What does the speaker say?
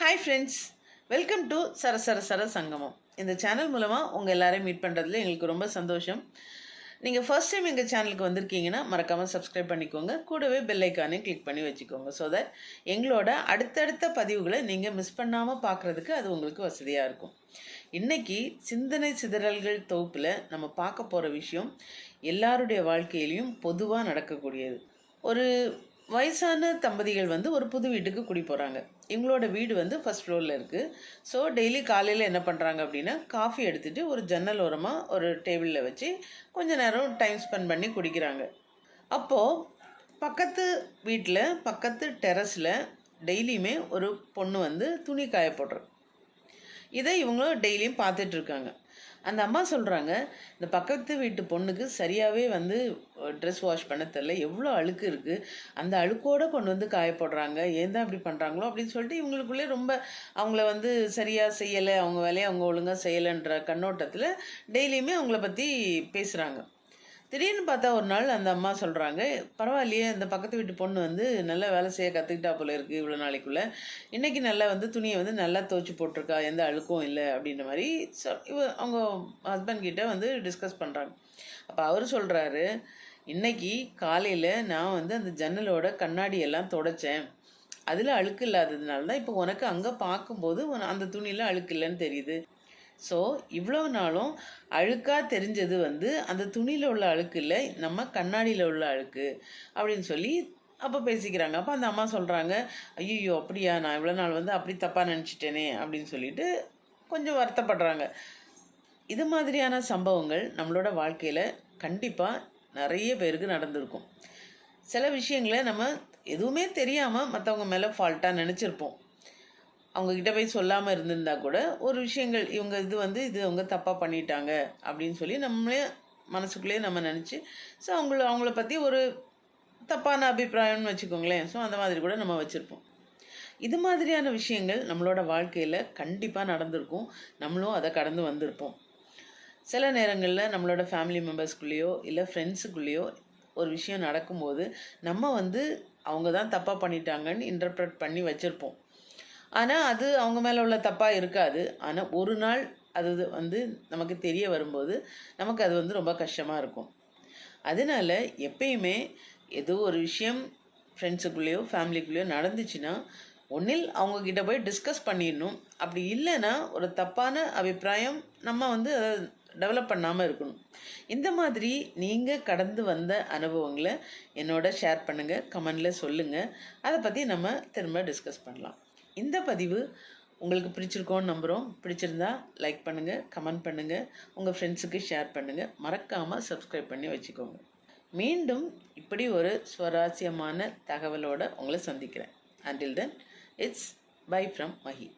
Hi friends welcome to சர சர சர சங்கமம் இந்த சேனல் மூலமாக உங்கள் எல்லாரையும் மீட் பண்ணுறதுல எங்களுக்கு ரொம்ப சந்தோஷம். நீங்கள் ஃபர்ஸ்ட் டைம் எங்கள் சேனலுக்கு வந்திருக்கீங்கன்னா மறக்காமல் சப்ஸ்கிரைப் பண்ணிக்கோங்க. கூடவே பெல் கிளிக் பண்ணி வச்சுக்கோங்க ஸோ தட் எங்களோட அடுத்தடுத்த பதிவுகளை நீங்கள் மிஸ் பண்ணாமல் பார்க்குறதுக்கு அது உங்களுக்கு வசதியாக இருக்கும். இன்றைக்கி சிந்தனை சிதறல்கள் தொகுப்பில் நம்ம பார்க்க போகிற விஷயம் எல்லாருடைய வாழ்க்கையிலையும் பொதுவாக நடக்கக்கூடியது. ஒரு வயசான தம்பதிகள் வந்து ஒரு புது வீட்டுக்கு குடி போகிறாங்க இவங்களோட வீடு வந்து ஃபர்ஸ்ட் ஃப்ளோரில் இருக்குது ஸோ டெய்லி காலையில் என்ன பண்ணுறாங்க அப்படின்னா காஃபி எடுத்துகிட்டு ஒரு ஜன்னல் ஓரமாக ஒரு டேபிளில் வச்சு கொஞ்ச நேரம் டைம் ஸ்பெண்ட் பண்ணி குடிக்கிறாங்க. அப்போது பக்கத்து வீட்டில் பக்கத்து டெரஸில் டெய்லியுமே ஒரு பொண்ணு வந்து துணி காய போடுறது இதை இவங்களும் டெய்லியும் பார்த்துட்ருக்காங்க அந்த அம்மா சொல்கிறாங்க இந்த பக்கத்து வீட்டு பொண்ணுக்கு சரியாகவே வந்து ட்ரெஸ் வாஷ் பண்ண தெரில எவ்வளோ அழுக்கு இருக்குது அந்த அழுக்கோடு கொண்டு வந்து காய போடுறாங்க. ஏன் தான் இப்படி பண்ணுறாங்களோ அப்படின்னு சொல்லிட்டு இவங்களுக்குள்ளே ரொம்ப அவங்கள வந்து சரியாக செய்யலை. அவங்க வேலையை அவங்க ஒழுங்காக செய்யலைன்ற கண்ணோட்டத்தில் டெய்லியுமே அவங்கள பற்றி பேசுகிறாங்க திடீர்னு பார்த்தா ஒரு நாள் அந்த அம்மா சொல்கிறாங்க பரவாயில்லையே அந்த பக்கத்து வீட்டு பொண்ணு வந்து நல்லா வேலை செய்ய கற்றுக்கிட்டா போல இருக்குது இவ்வளோ நாளைக்குள்ளே. இன்றைக்கி நல்லா வந்து துணியை வந்து நல்லா துவச்சி போட்டிருக்கா எந்த அழுக்கும் இல்லை அப்படின்ற மாதிரி இவ அவங்க ஹஸ்பண்ட் கிட்ட வந்து டிஸ்கஸ் பண்ணுறாங்க அப்போ அவர் சொல்கிறாரு இன்னைக்கு காலையில் நான் வந்து அந்த ஜன்னலோட கண்ணாடி எல்லாம் தொடச்சேன். அதில் அழுக்கு இல்லாததுனால தான் இப்போ உனக்கு அங்கே பார்க்கும்போது அந்த துணியில் அழுக்கு இல்லைன்னு தெரியுது. ஸோ இவ்வளோ நாளும் அழுக்காக தெரிஞ்சது வந்து அந்த துணியில் உள்ள அழுக்கு இல்லை நம்ம கண்ணாடியில் உள்ள அழுக்கு அப்படின்னு சொல்லி அப்போ பேசிக்கிறாங்க. அப்போ அந்த அம்மா சொல்கிறாங்க ஐயோ அப்படியா? நான் இவ்வளோ நாள் வந்து அப்படி தப்பாக நினச்சிட்டேனே அப்படின்னு சொல்லிட்டு கொஞ்சம் வருத்தப்படுறாங்க. இது மாதிரியான சம்பவங்கள் நம்மளோட வாழ்க்கையில் கண்டிப்பாக நிறைய பேருக்கு நடந்திருக்கும். சில விஷயங்களை நம்ம எதுவுமே தெரியாமல் மற்றவங்க மேலே ஃபால்ட்டாக நினச்சிருப்போம். அவங்கக்கிட்ட போய் சொல்லாமல் இருந்திருந்தா கூட ஒரு விஷயங்கள் இவங்க இது வந்து இது அவங்க தப்பாக பண்ணிட்டாங்க அப்படின்னு சொல்லி நம்மளே மனசுக்குள்ளேயே நம்ம நினச்சி ஸோ அவங்கள அவங்கள பற்றி ஒரு தப்பான அபிப்பிராயம்னு வச்சுக்கோங்களேன். ஸோ அந்த மாதிரி கூட நம்ம வச்சுருப்போம். இது மாதிரியான விஷயங்கள் நம்மளோட வாழ்க்கையில் கண்டிப்பாக நடந்திருக்கும். நம்மளும் அதை கடந்து வந்திருப்போம். சில நேரங்களில் நம்மளோட ஃபேமிலி மெம்பர்ஸ்குள்ளேயோ இல்லை ஃப்ரெண்ட்ஸுக்குள்ளேயோ ஒரு விஷயம் நடக்கும்போது நம்ம வந்து அவங்க தான் தப்பாக பண்ணிட்டாங்கன்னு இன்டர்ப்ரெட் பண்ணி வச்சுருப்போம். ஆனால் அது அவங்க மேலே உள்ள தப்பாக இருக்காது. ஆனால் ஒரு நாள் அது வந்து நமக்கு தெரிய வரும்போது நமக்கு அது வந்து ரொம்ப கஷ்டமாக இருக்கும். அதனால எப்பயுமே ஏதோ ஒரு விஷயம் ஃப்ரெண்ட்ஸுக்குள்ளேயோ ஃபேமிலிக்குள்ளேயோ நடந்துச்சுன்னா ஒன்றில் அவங்கக்கிட்ட போய் டிஸ்கஸ் பண்ணிடணும். அப்படி இல்லைன்னா ஒரு தப்பான அபிப்பிராயம் நம்ம வந்து அதை டெவலப் பண்ணாமல் இருக்கணும். இந்த மாதிரி நீங்கள் கடந்து வந்த அனுபவங்களை என்னோட ஷேர் பண்ணுங்கள் கமெண்டில் சொல்லுங்கள் அதை பற்றி நம்ம திரும்ப டிஸ்கஸ் பண்ணலாம். இந்த பதிவு உங்களுக்கு பிடிச்சிருக்கோன்னு நம்புகிறோம் பிடிச்சிருந்தா லைக் பண்ணுங்கள் கமெண்ட் பண்ணுங்கள் உங்கள் ஃப்ரெண்ட்ஸுக்கு ஷேர் பண்ணுங்கள் மறக்காமல் சப்ஸ்கிரைப் பண்ணி வச்சுக்கோங்க. மீண்டும் இப்படி ஒரு சுவாரஸ்யமான தகவலோடு உங்களை சந்திக்கிறேன். Until then it's bye from Mahi